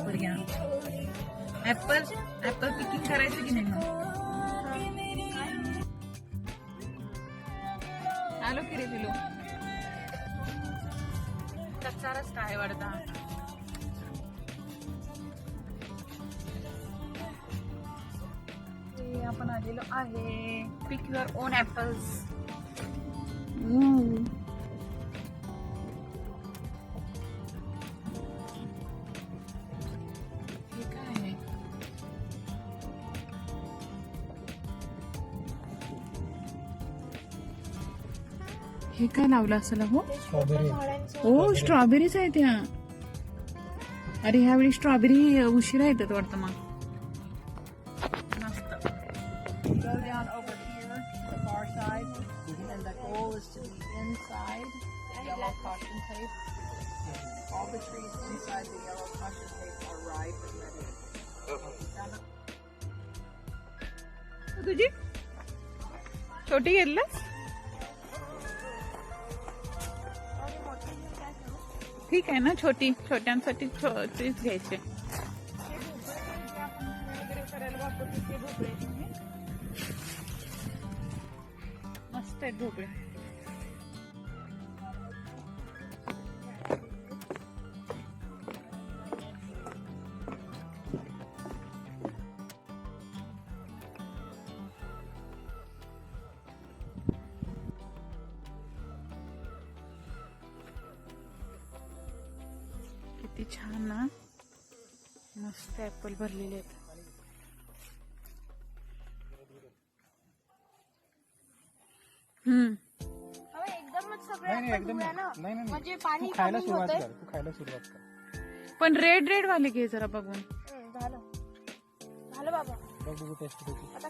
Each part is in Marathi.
Obrigado. ऍपल ऍपल पिकिंग करायचं की नाही मग? आलो की रे पिलो. कच्चा रस्ता आहे वाढता आपण आलेलो आहे. पिक युअर ओन ऍपल्स हे काय लावलं असेल हो स्ट्रॉबेरी ओ स्ट्रॉबेरीज आहे त्या अरे ह्यावेळी स्ट्रॉबेरी उशिरा येतात वाटतं मग. मस्त. Go down ठीक आहे ना छोटी छोट्यांसाठी छोटीच घ्यायचे. मस्त आहेत भोपळे. किती छान ना मस्त ऍपल भरलेले आहेत. हम्म. म्हणजे पाणी खायला कमी सुरुवात होतंय. कर तू खायला सुरुवात कर. पण रेड रेड वाले घे जरा बघून. झालं. झालं बाबा. बघ बघू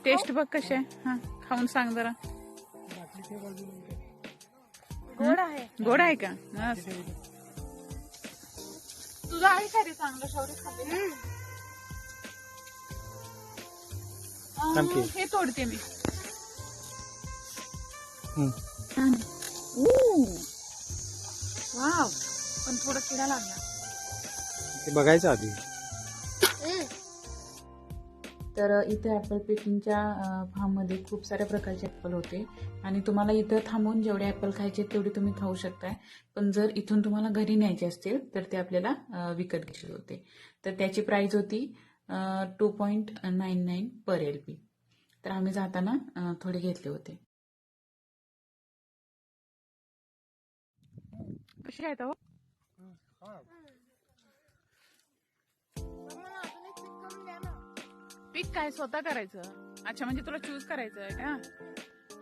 टेस्ट बघ. कसे हा खाऊन सांग जरा. गोड आहे. गोड आहे का? मस्त. तुझं आहे का रे चांगलं शौर्य. अं, हे तोडते मी. हम्म. वाव. पण थोडं किडा लागला. ते बघायचं आधी. तर इथे ॲपल पिकिंगच्या फार्ममध्ये खूप साऱ्या प्रकारचे ॲपल होते. आणि तुम्हाला इथं थांबून जेवढे ॲपल खायचे तेवढे तुम्ही खाऊ शकताय. पण जर इथून तुम्हाला घरी न्यायचे असतील तर ते आपल्याला विकत घ्यायचे होते. तर त्याची प्राईज होती two point nine nine per L P तर आम्ही जाताना थोडे घेतले होते. आहेत हो? एक पीक काय स्वतः करायचं? अच्छा म्हणजे तुला चूज करायचं आहे का?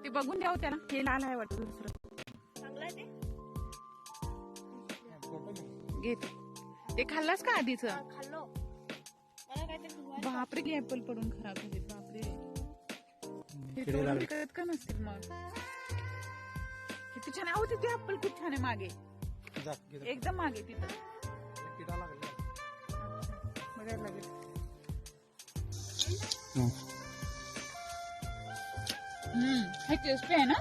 ते बघून द्यावं त्याला. हे लाल आहे वाटतं दुसरं. चांगलं आहे ते? घेते ते. खाल्लास का आधीच? हा. बापरे की ऍपल पडून खराब झाले. बापरे. हे. विकत का नसतील मग? किती छान आहे. तिथे ऍपल खूप छान आहे मागे. एकदम मागे तिथं. किडा लागला. बघायला लागेल. हम्म. हे टेस्टी आहे ना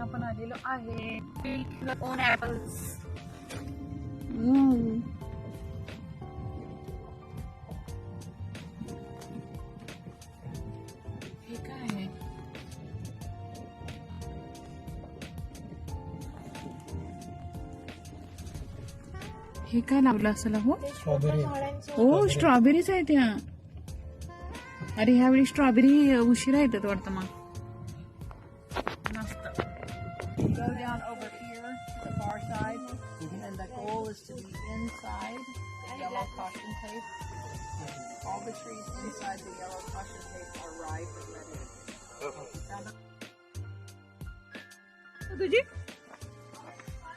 आपण आलेलो आहे. ओन ऍपल्स हे काय आहे? हे काय लावलं असेल हो स्ट्रॉबेरी ओ स्ट्रॉबेरीज आहेत त्या अरे ह्यावेळी स्ट्रॉबेरी उशिरा येतात वाटतं मग. मस्त.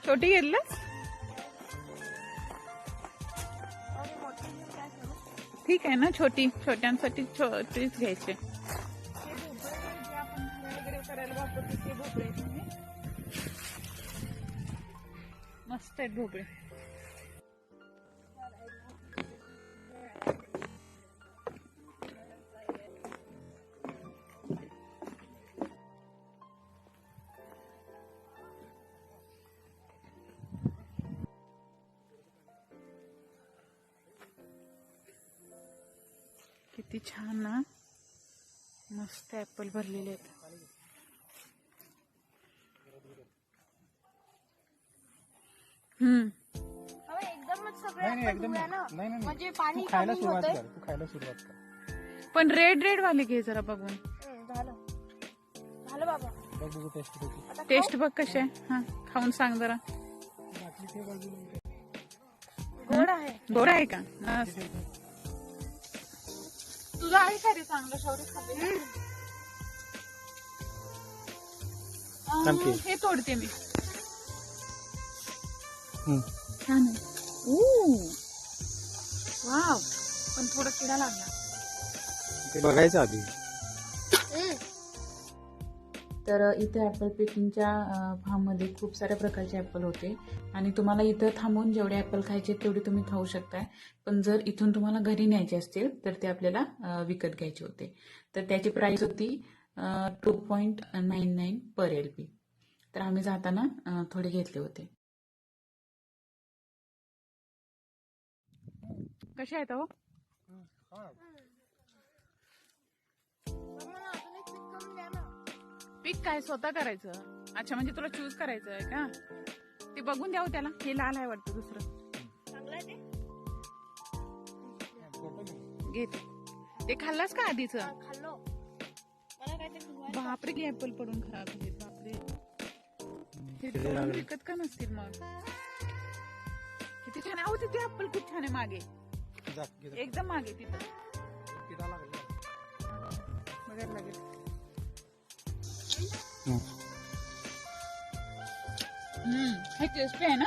Go down ठीक आहे ना छोटी छोट्यांसाठी छोटीच घ्यायचे. मस्त आहेत भोपळे. किती छान ना. मस्त ऍपल भरलेले आहेत. एकदमच सगळे. म्हणजे पाणी तू खायला कमी सुरुवात होतंय. कर तू खायला सुरुवात कर. पण रेड रेड वाले घे जरा बघून. हम्म, झालं. झालं बाबा. बघ बघू टेस्ट टेस्ट बघ कसे हा खाऊन सांग जरा. गोड आहे. गोड आहे का. तुझं आहे का रे चांगलं? शौर्य की. हे तोडते मी. छान आहे. वाव. पण थोडं किडा लागला. ते बघायचं आधी. तर इथे ॲपल पिकिंगच्या फार्ममध्ये खूप साऱ्या प्रकारचे ॲपल होते. आणि तुम्हाला इथं थांबून जेवढे ॲपल खायचे तेवढे तुम्ही खाऊ शकताय. पण जर इथून तुम्हाला घरी न्यायचे असतील तर ते आपल्याला विकत घ्यायचे होते. तर त्याची प्राईस होती two point nine nine per L P तर आम्ही जाताना थोडे घेतले होते. कसे आहेत हो पीक काय स्वतः करायचं? अच्छा म्हणजे तुला चूज करायचं आहे का? ते बघून द्यावं त्याला. हे लाल आहे वाटतं दुसरं. चांगलं आहे ते खाल्लास का आधीच? खाल्लो. मला काय ते धुवायचं. बापरे की ऍपल पडून खराब झाले. बापरे. हे? विकत का नसतील मग? किती छान आहे. अहो तिथे ऍपल खूप छान आहे मागे. एकदम मागे तिथं. हम्म. हे टेस्टी आहे ना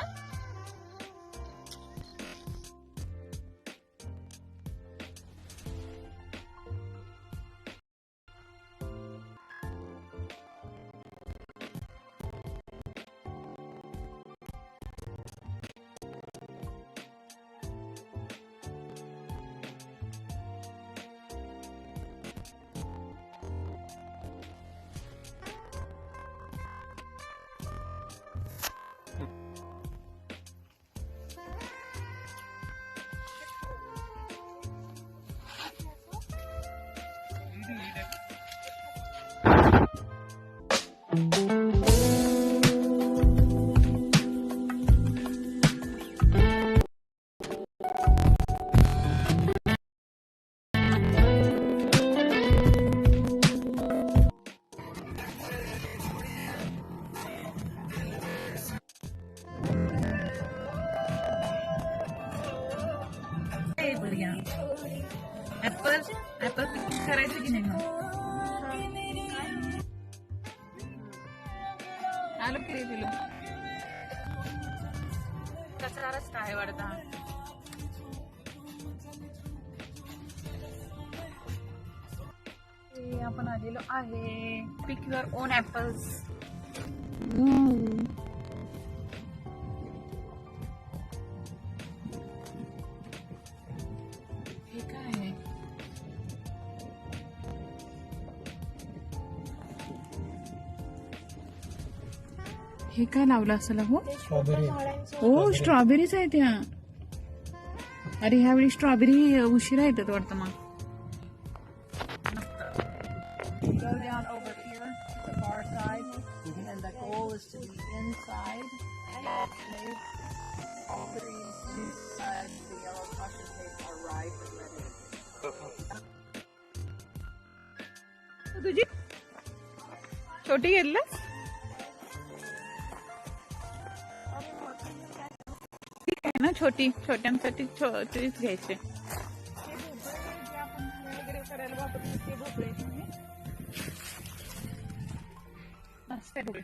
करतो करायचं की नाही आलो की रे पिलो कचरा रस्ता आहे वाटता आपण आलेलो आहे पिक युअर ओन ऍपल्स हे काय लावलं असेल हो स्ट्रॉबेरी ओ स्ट्रॉबेरीज आहे त्या अरे ह्यावेळी स्ट्रॉबेरी उशिरा येतात वाटतं मग. Go down over छोटी छोट्यांसाठी छोटीच घ्यायचे. वगैरे करायला वापरतो ते भोपळे मस्त आहे. भोपळे